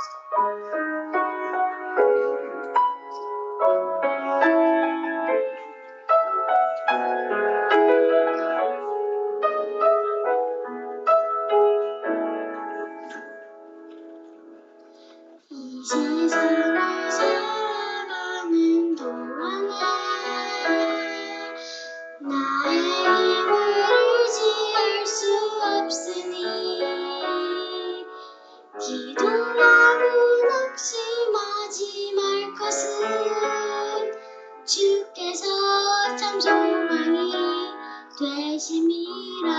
crystal. 참 소망이 되심이라.